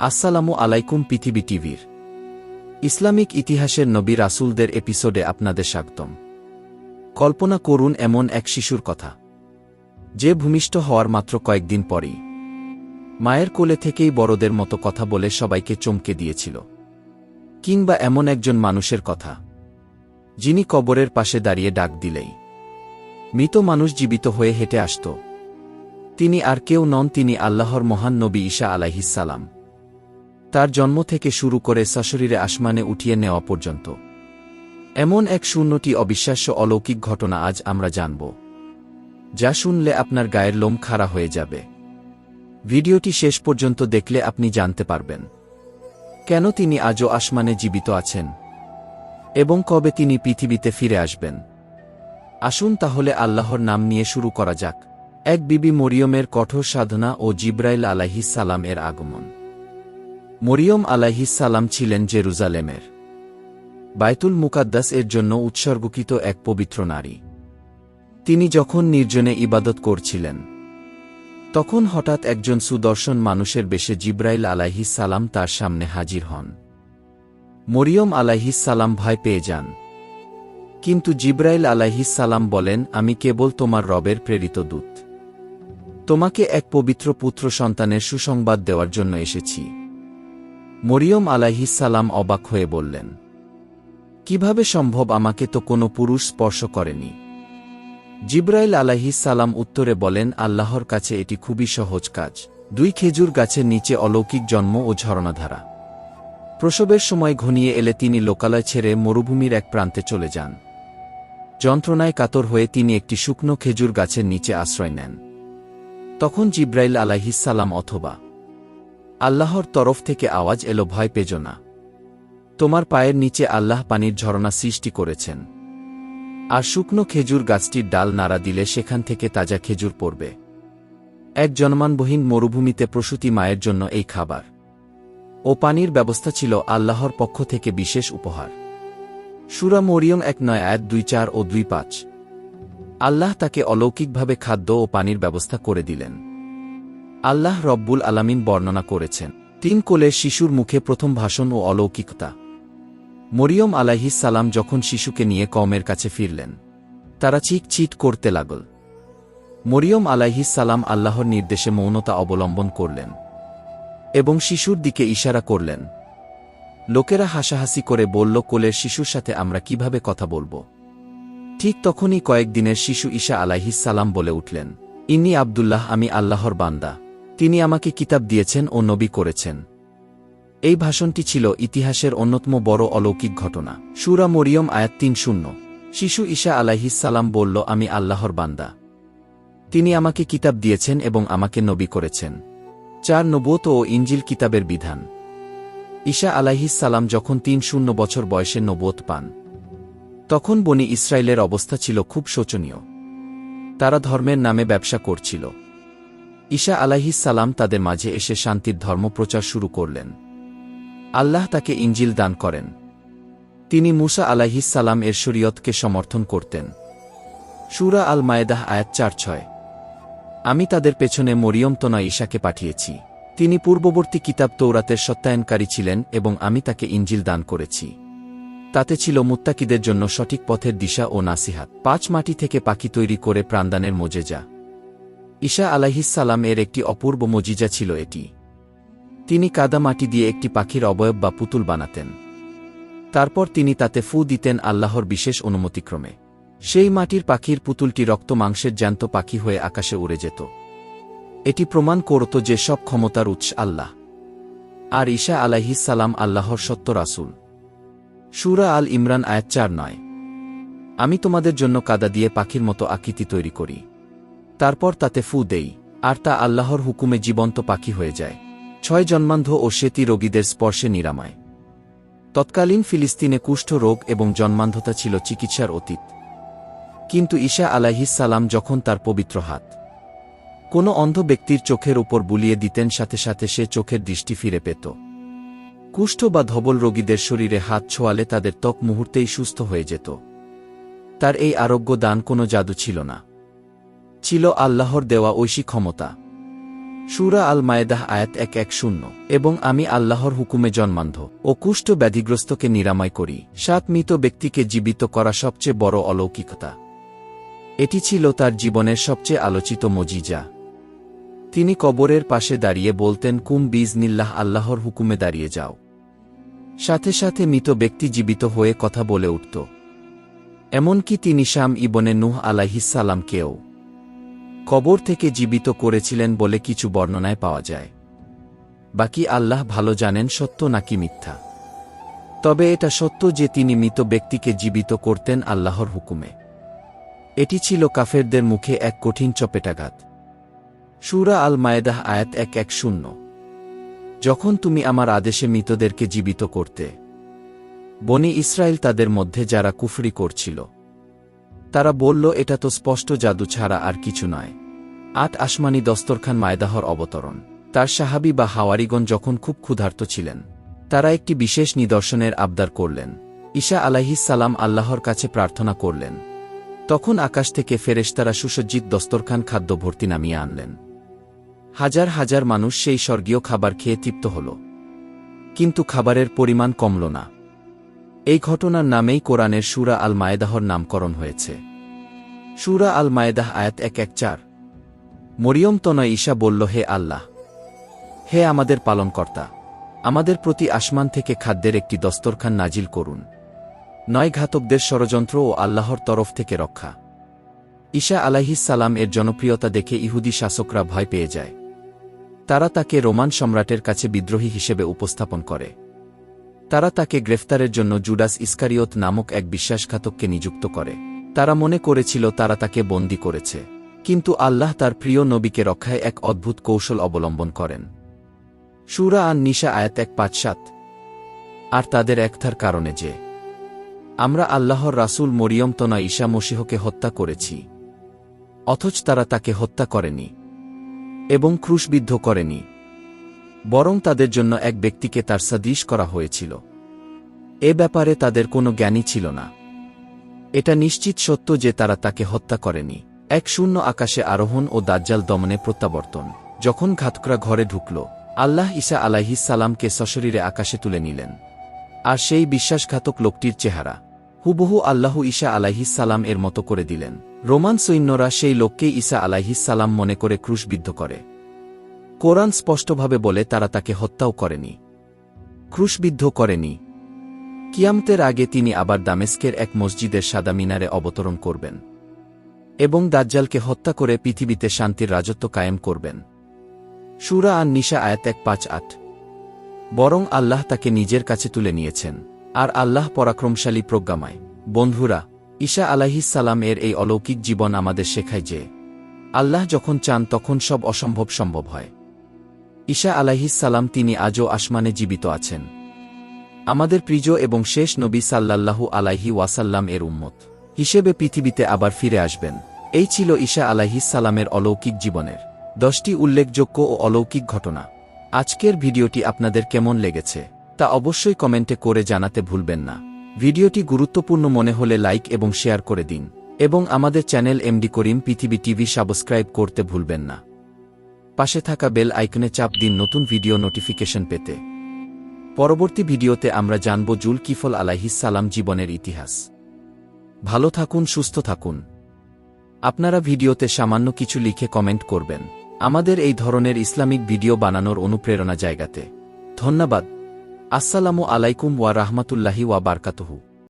আসসালামু আলাইকুম পৃথিবী টিভির। ইসলামিক ইতিহাসের নবী রাসুলদের এপিসোডে আপনাদের স্বাগতম। কল্পনা করুন এমন এক শিশুর কথা। যে ভূমিষ্ঠ হওয়ার মাত্র কয়েকদিন পরেই। মায়ের কোলে থেকেই বড়দের মতো কথা বলে সবাইকে চমকে দিয়েছিল। কিংবা এমন একজন মানুষের কথা। যিনি কবরের পাশে দাঁড়িয়ে ডাক দিলেই। মৃত মানুষ জীবিত হয়ে হেঁটে আসত। তিনি আর কেউ নন, তিনি আল্লাহর মহান নবী ঈশা আলাইহিসালাম তার জন্ম থেকে শুরু করে সশরীরে আসমানে উঠিয়ে নেওয়া পর্যন্ত। এমন এক শূন্যটি অবিশ্বাস্য অলৌকিক ঘটনা আজ আমরা জানব। যা শুনলে আপনার গায়ের লোম খাড়া হয়ে যাবে। ভিডিওটি শেষ পর্যন্ত দেখলে আপনি জানতে পারবেন। কেন তিনি আজও আসমানে জীবিত আছেন? এবং কবে তিনি পৃথিবীতে ফিরে আসবেন? আসুন তাহলে আল্লাহর নাম নিয়ে শুরু করা যাক। এক বিবি মরিয়মের কঠোর সাধনা ও জিব্রাইল আলাহিস সালাম এর আগমন। মরিয়ম আলাহিস সালাম ছিলেন জেরুজালেমের। বায়তুল মুকাদ্দাস এর জন্য উৎসর্গকৃত এক পবিত্র নারী। তিনি যখন নির্জনে ইবাদত করছিলেন, তখন হঠাৎ একজন সুদর্শন মানুষের বেশে জিব্রাইল সালাম তার সামনে হাজির হন। মরিয়ম সালাম ভয় পেয়ে যান। কিন্তু জিব্রাইল সালাম বলেন, আমি কেবল তোমার রবের প্রেরিত দূত। তোমাকে এক পবিত্র পুত্র সন্তানের সুসংবাদ দেওয়ার জন্য এসেছি। মরিয়ম আলাহিস সালাম অবাক হয়ে বললেন, কীভাবে সম্ভব আমাকে তো কোনো পুরুষ স্পর্শ করেনি? জিব্রাইল আলাহিস সালাম উত্তরে বলেন, আল্লাহর কাছে এটি খুবই সহজ কাজ। দুই খেজুর গাছের নিচে অলৌকিক জন্ম ও ঝরনাধারা প্রসবের সময় ঘনিয়ে এলে তিনি লোকালয় ছেড়ে মরুভূমির এক প্রান্তে চলে যান। যন্ত্রণায় কাতর হয়ে তিনি একটি শুকনো খেজুর গাছের নিচে আশ্রয় নেন। তখন জিব্রাইল আলাহিসাল্লাম অথবা আল্লাহর তরফ থেকে আওয়াজ এলো, ভয় পেজ না। তোমার পায়ের নিচে আল্লাহ পানির ঝরনা সৃষ্টি করেছেন। আর শুকনো খেজুর গাছটির ডাল নাড়া দিলে সেখান থেকে তাজা খেজুর পড়বে। এক জনমানবহীন মরুভূমিতে প্রসূতি মায়ের জন্য এই খাবার। ও পানির ব্যবস্থা ছিল আল্লাহর পক্ষ থেকে বিশেষ উপহার। সুরা মরিয়ম এক নয় এক দুই চার ও দুই পাঁচ। আল্লাহ তাকে অলৌকিকভাবে খাদ্য ও পানির ব্যবস্থা করে দিলেন। আল্লাহ রব্বুল আলামিন বর্ণনা করেছেন। তিন কোলের শিশুর মুখে প্রথম ভাষণ ও অলৌকিকতা। মরিয়ম সালাম যখন শিশুকে নিয়ে কমের কাছে ফিরলেন, তারা চিক চিট করতে লাগল। মরিয়ম সালাম আল্লাহর নির্দেশে মৌনতা অবলম্বন করলেন এবং শিশুর দিকে ইশারা করলেন। লোকেরা হাসাহাসি করে বলল, কোলের শিশুর সাথে আমরা কীভাবে কথা বলব? ঠিক তখনই কয়েকদিনের শিশু ঈশা সালাম বলে উঠলেন, ইন্নি আবদুল্লাহ, আমি আল্লাহর বান্দা। তিনি আমাকে কিতাব দিয়েছেন ও নবী করেছেন। এই ভাষণটি ছিল ইতিহাসের অন্যতম বড় অলৌকিক ঘটনা। সুরা মরিয়ম, আয়াত তিন শূন্য। শিশু ঈশা আলাহিস সালাম বলল, আমি আল্লাহর বান্দা। তিনি আমাকে কিতাব দিয়েছেন এবং আমাকে নবী করেছেন। চার নবোত ও ইঞ্জিল কিতাবের বিধান। ঈশা আলাহিস সালাম যখন তিন শূন্য বছর বয়সে নবোত পান, তখন বনি ইসরায়েলের অবস্থা ছিল খুব শোচনীয়। তারা ধর্মের নামে ব্যবসা করছিল। ঈশা আলাহিস সালাম তাদের মাঝে এসে শান্তির ধর্ম প্রচার শুরু করলেন। আল্লাহ তাকে ইঞ্জিল দান করেন। তিনি মুসা আলাহিস সালাম এর শরীয়তকে সমর্থন করতেন। সুরা আল মায়েদাহ আয়াত চার ছয়। আমি তাদের পেছনে মরিয়ম তোনা ঈশাকে পাঠিয়েছি। তিনি পূর্ববর্তী কিতাব তৌরাতের সত্যায়নকারী ছিলেন এবং আমি তাকে ইঞ্জিল দান করেছি। তাতে ছিল মুত্তাকিদের জন্য সঠিক পথের দিশা ও নাসিহাত। পাঁচ মাটি থেকে পাখি তৈরি করে প্রাণদানের মজেজা। ঈশা আলাহিসাল্লাম এর একটি অপূর্ব মজিজা ছিল এটি। তিনি কাদা মাটি দিয়ে একটি পাখির অবয়ব বা পুতুল বানাতেন। তারপর তিনি তাতে ফু দিতেন আল্লাহর বিশেষ অনুমতিক্রমে। সেই মাটির পাখির পুতুলটি রক্ত মাংসের জ্যান্ত পাখি হয়ে আকাশে উড়ে যেত। এটি প্রমাণ করত যে সব ক্ষমতার উৎস আল্লাহ। আর ঈশা আলাহিসাল্লাম আল্লাহর সত্য রাসুল। সুরা আল ইমরান আয়াত চার নয়। আমি তোমাদের জন্য কাদা দিয়ে পাখির মতো আকৃতি তৈরি করি। তারপর তাতে ফু দেই, আর তা আল্লাহর হুকুমে জীবন্ত পাখি হয়ে যায়। ছয় জন্মান্ধ ও সেতি রোগীদের স্পর্শে নিরাময়। তৎকালীন ফিলিস্তিনে কুষ্ঠ রোগ এবং জন্মান্ধতা ছিল চিকিৎসার অতীত। কিন্তু ঈশা সালাম যখন তার পবিত্র হাত কোনো অন্ধ ব্যক্তির চোখের উপর বুলিয়ে দিতেন, সাথে সাথে সে চোখের দৃষ্টি ফিরে পেত। কুষ্ঠ বা ধবল রোগীদের শরীরে হাত ছোয়ালে তাদের ত্বক মুহূর্তেই সুস্থ হয়ে যেত। তার এই আরোগ্য দান কোনো জাদু ছিল না। ছিল আল্লাহর দেওয়া ঐশী ক্ষমতা। সুরা আল মায়েদাহ আয়াত এক এক শূন্য। এবং আমি আল্লাহর হুকুমে জন্মান্ধ ও কুষ্ঠ ব্যাধিগ্রস্তকে নিরাময় করি। সাত মৃত ব্যক্তিকে জীবিত করা সবচেয়ে বড় অলৌকিকতা। এটি ছিল তার জীবনের সবচেয়ে আলোচিত মজিজা। তিনি কবরের পাশে দাঁড়িয়ে বলতেন, কুম বিজ নিল্লাহ আল্লাহর হুকুমে দাঁড়িয়ে যাও। সাথে সাথে মৃত ব্যক্তি জীবিত হয়ে কথা বলে উঠত। এমনকি তিনি শাম ইবনে নুহ আলাহিসাল্লামকেও কবর থেকে জীবিত করেছিলেন বলে কিছু বর্ণনায় পাওয়া যায়। বাকি আল্লাহ ভালো জানেন সত্য নাকি মিথ্যা। তবে এটা সত্য যে তিনি মৃত ব্যক্তিকে জীবিত করতেন আল্লাহর হুকুমে। এটি ছিল কাফেরদের মুখে এক কঠিন চপেটাঘাত। সুরা আল মায়েদাহ আয়াত এক এক শূন্য। যখন তুমি আমার আদেশে মৃতদেরকে জীবিত করতে, বনি ইসরায়েল তাদের মধ্যে যারা কুফরি করছিল, তারা বলল, এটা তো স্পষ্ট জাদু ছাড়া আর কিছু নয়। আট আসমানি দস্তরখান মায়দাহর অবতরণ। তার সাহাবি বা হাওয়ারিগণ যখন খুব ক্ষুধার্ত ছিলেন, তারা একটি বিশেষ নিদর্শনের আবদার করলেন। ঈশা আলাহিসাল্লাম আল্লাহর কাছে প্রার্থনা করলেন। তখন আকাশ থেকে ফেরেশতারা সুসজ্জিত দস্তরখান খাদ্য ভর্তি নামিয়ে আনলেন। হাজার হাজার মানুষ সেই স্বর্গীয় খাবার খেয়ে তৃপ্ত হল। কিন্তু খাবারের পরিমাণ কমল না। এই ঘটনার নামেই কোরআনের সুরা আল মায়েদাহর নামকরণ হয়েছে। সুরা আল মায়েদাহ আয়াত এক এক চার। মরিয়ম তনয় ঈশা বলল, হে আল্লাহ, হে আমাদের পালনকর্তা, আমাদের প্রতি আসমান থেকে খাদ্যের একটি দস্তরখান নাজিল করুন। নয় ঘাতকদের ষড়যন্ত্র ও আল্লাহর তরফ থেকে রক্ষা। ঈশা আলাহিসাল্লাম এর জনপ্রিয়তা দেখে ইহুদি শাসকরা ভয় পেয়ে যায়। তারা তাকে রোমান সম্রাটের কাছে বিদ্রোহী হিসেবে উপস্থাপন করে। তারা তাকে গ্রেফতারের জন্য জুডাস ইস্কারিয়ত নামক এক বিশ্বাসঘাতককে নিযুক্ত করে। তারা মনে করেছিল তারা তাকে বন্দি করেছে। কিন্তু আল্লাহ তার প্রিয় নবীকে রক্ষায় এক অদ্ভুত কৌশল অবলম্বন করেন। সুরা আর নিশা আয়াত এক পাঁচ সাত। আর তাদের একথার কারণে যে, আমরা আল্লাহর রাসূল মরিয়ম তনা ঈশা মসিহকে হত্যা করেছি। অথচ তারা তাকে হত্যা করেনি এবং ক্রুশবিদ্ধ করেনি। বরং তাদের জন্য এক ব্যক্তিকে তার সাদৃশ করা হয়েছিল। এ ব্যাপারে তাদের কোনো জ্ঞানই ছিল না। এটা নিশ্চিত সত্য যে তারা তাকে হত্যা করেনি। এক শূন্য আকাশে আরোহণ ও দাজ্জাল দমনে প্রত্যাবর্তন। যখন ঘাতকরা ঘরে ঢুকল, আল্লাহ ঈসা আলাইহিসালামকে সশরীরে আকাশে তুলে নিলেন। আর সেই বিশ্বাসঘাতক লোকটির চেহারা, হুবহু আল্লাহ ঈশা আলাইহিসালাম এর মতো করে দিলেন। রোমান সৈন্যরা সেই লোককেই ঈসা আলাইহিসালাম মনে করে ক্রুশবিদ্ধ করে। কোরআন স্পষ্টভাবে বলে তারা তাকে হত্যাও করেনি। ক্রুশবিদ্ধ করেনি। কিয়ামতের আগে তিনি আবার দামেস্কের এক মসজিদের সাদা মিনারে অবতরণ করবেন। এবং দাজ্জালকে হত্যা করে পৃথিবীতে শান্তির রাজত্ব কায়েম করবেন। সুরা আর নিশা আয়াত এক পাঁচ আট। বরং আল্লাহ তাকে নিজের কাছে তুলে নিয়েছেন। আর আল্লাহ পরাক্রমশালী প্রজ্ঞাময়। বন্ধুরা ঈশা আলাহিসাল্লাম এর এই অলৌকিক জীবন আমাদের শেখায় যে, আল্লাহ যখন চান তখন সব অসম্ভব সম্ভব হয়। ঈশা আলাহিসাল্লাম তিনি আজও আসমানে জীবিত আছেন। আমাদের প্রিয় এবং শেষ নবী সাল্লাল্লাহু আলাইহি ওয়াসাল্লাম এর উম্মত। হিসেবে পৃথিবীতে আবার ফিরে আসবেন। এই ছিল ঈশা আলাহিসাল্লামের অলৌকিক জীবনের দশটি উল্লেখযোগ্য ও অলৌকিক ঘটনা। আজকের ভিডিওটি আপনাদের কেমন লেগেছে তা অবশ্যই কমেন্টে করে জানাতে ভুলবেন না। ভিডিওটি গুরুত্বপূর্ণ মনে হলে লাইক এবং শেয়ার করে দিন এবং আমাদের চ্যানেল এমডি করিম পৃথিবী টিভি সাবস্ক্রাইব করতে ভুলবেন না। পাশে থাকা বেল আইকনে চাপ দিন নতুন ভিডিও নোটিফিকেশন পেতে। পরবর্তী ভিডিওতে আমরা জানব জুল কিফল আলাইহিসালাম জীবনের ইতিহাস। ভালো থাকুন, সুস্থ থাকুন। আপনারা ভিডিওতে সামান্য কিছু লিখে কমেন্ট করবেন। আমাদের এই ধরনের ইসলামিক ভিডিও বানানোর অনুপ্রেরণা জায়গাতে। ধন্যবাদ। আসসালামু আলাইকুম ওয়া রাহমাতুল্লাহি ওয়া বারকাতুহু।